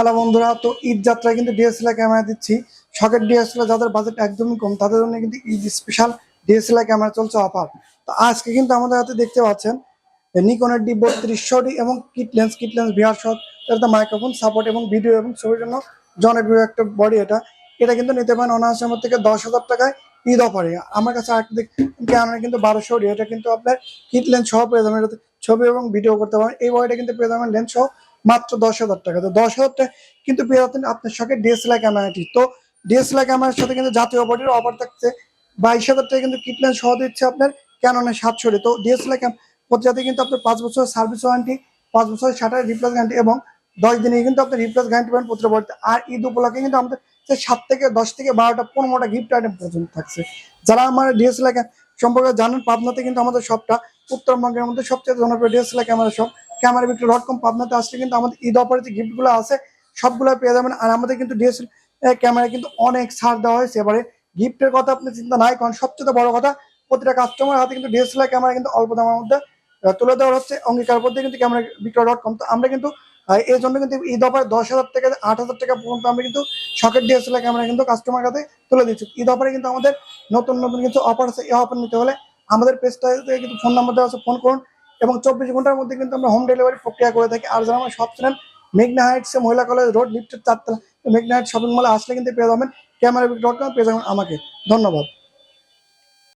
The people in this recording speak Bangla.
হ্যালো বন্ধুরা, তো ঈদ যাত্রায় কিন্তু ডিএসএলআর ক্যামেরা দিচ্ছি। শখের ডিএসএলআর যাদের বাজেট একদমই কম, তাদের জন্য কিন্তু ঈদ স্পেশাল ডিএসএলআর ক্যামেরা চলছে অফার তো আজকে কিন্তু আমাদের হাতে দেখতে পাচ্ছেন নিকনের ডি বত্রিশশো ডি এবং কিট লেন্স কিট লেন্স বিহার শট মাইক্রোফোন সাপোর্ট এবং ভিডিও এবং ছবির জন্য জনপ্রিয় একটা বডি এটা। এটা কিন্তু নিতে পারেন অনায়াসের মধ্যে থেকে দশ হাজার টাকায় ঈদ অফারে আমার কাছে আরেকটা দেখ ক্যামেরা কিন্তু বারোশো এটা কিন্তু আপনার কিট লেন্স সহ পেয়ে যাবেন। ছবি এবং ভিডিও করতে পারেন। এই বডিটা কিন্তু পেয়ে যাবেন লেন্স সহ মাত্র দশ হাজার টাকা। তো দশ হাজার টাকা কিন্তু পেয়ে যাচ্ছেন আপনার শখের ডিএসএলআর ক্যামেরাটি তো ডিএসএলআর ক্যামেরার সাথে কিন্তু জাতীয় বডির অফার থাকছে। বাইশ হাজার টাকা কিন্তু কিটলেন সহ দিচ্ছে আপনার ক্যাননের সাতশো তো ডিএসএলআর ক্যাম প্রতিজাতে কিন্তু আপনার পাঁচ বছর সার্ভিস ওয়ারেন্টি পাঁচ বছর শাটার রিপ্লেস গ্যারান্টি এবং দশ দিনে কিন্তু আপনি রিপ্লেস গ্যারান্টি পাবেন প্রতিটা বডিতে আর ঈদ উপলক্ষে কিন্তু আমাদের সাত থেকে দশ থেকে বারোটা, পনেরোটা গিফট আইটেম পর্যন্ত থাকছে। যারা আমার ডিএসএলআর সম্পর্কে জানেন, পাবনাতে কিন্তু আমাদের শপটা উত্তরবঙ্গের মধ্যে সবচেয়ে জনপ্রিয় ডিএসএলআর ক্যামেরা শপ ক্যামেরা বিক্রি ডট কম, পাবনাতে আসলে কিন্তু আমাদের ঈদ অফারে যে গিফটগুলো আছে, সবগুলো পেয়ে যাবেন। আর আমাদের কিন্তু ডিএসএল ক্যামেরা কিন্তু অনেক ছাড় দেওয়া হয়েছে এবারে। গিফটের কথা আপনি চিন্তা নাই, কারণ সবচেয়ে বড় কথা, প্রতিটা কাস্টমার হাতে কিন্তু ডিএসএলআর ক্যামেরা কিন্তু অল্প দামের মধ্যে তুলে দেওয়া হচ্ছে। অঙ্গীকার পদ্ধতি কিন্তু ক্যামেরা বিক্রয় ডট কম। তো আমরা কিন্তু এই জন্য কিন্তু ঈদ অফারে দশ হাজার থেকে আট হাজার টাকা পর্যন্ত আমরা কিন্তু শখের ডিএসএলআর ক্যামেরা কিন্তু কাস্টমার কাছে তুলে দিচ্ছি। ঈদ অফারে কিন্তু আমাদের নতুন নতুন কিছু অফার আছে। এই অফার নিতে হলে আমাদের পেজটা কিন্তু ফোন নাম্বার দেওয়া আছে। ফোন করুন। এবং চব্বিশ ঘণ্টার মধ্যে কিন্তু আমরা হোম ডেলিভারি প্রক্রিয়া করে থাকি। আর যারা আমার সব চ্যানেল মেঘনা হাইটসে মহিলা কলেজ রোড লিফটের চারতলা মেঘনা হাইট শপিং মলে আসলে কিন্তু পেয়ে যাবেন। ক্যামেরা ডট কম পেয়ে যাবেন আমাকে। ধন্যবাদ।